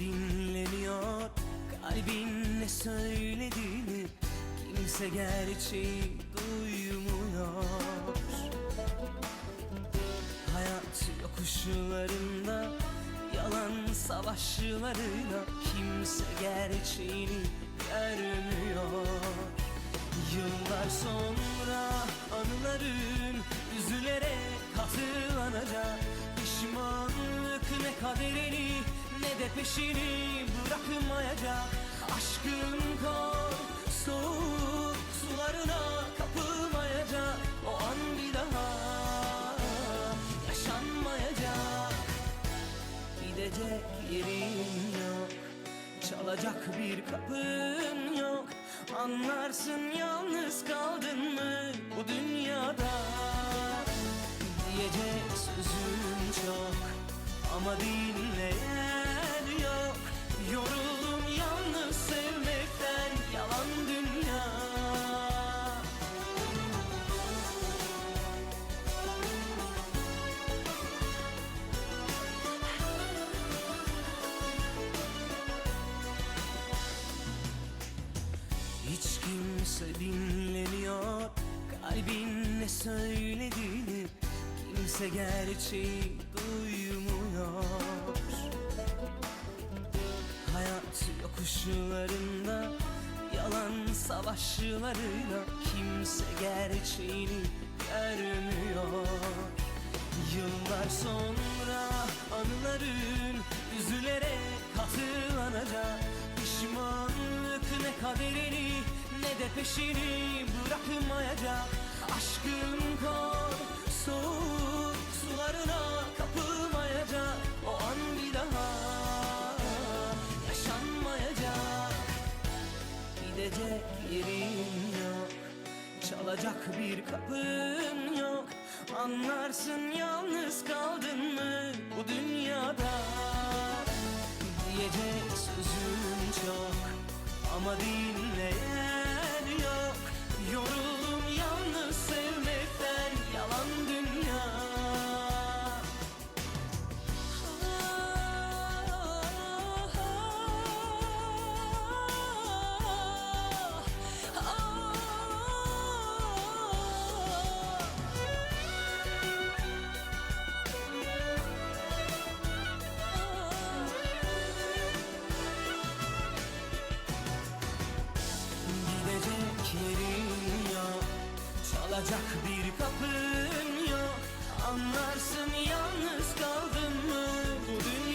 dinlemiyor. Kalbin ne söylediğini Kimse gerçeği duymuyor. Hayat yokuşlarında Yalan savaşlarıyla Kimse gerçeğini görmüyor. Yıllar sonra anıların Üzülerek peşini bırakmayacak. Aşkın kor soğuk sularına kapılmayacak. O an bir daha yaşanmayacak. Gidecek yerin yok Çalacak bir kapın yok. Anlarsın yalnız kaldın mı bu dünyada? Diyecek sözüm çok Ama dinleyen kimse dinlemiyor Kalbin ne söylediğini Kimse gerçeği duymuyor. Hayat yokuşlarında Yalan savaşlarıyla Kimse gerçeğini görmüyor. Yıllar sonra peşini bırakmayacak. Aşkın kor soğuk sularına kapılmayacak. O an bir daha yaşanmayacak. Gidecek yerin yok Çalacak bir kapın yok. Anlarsın yalnız kaldın mı bu dünyada? Diyecek sözüm çok Açılacak bir kapın yok. Anlarsın yalnız kaldın mı? Bu dünya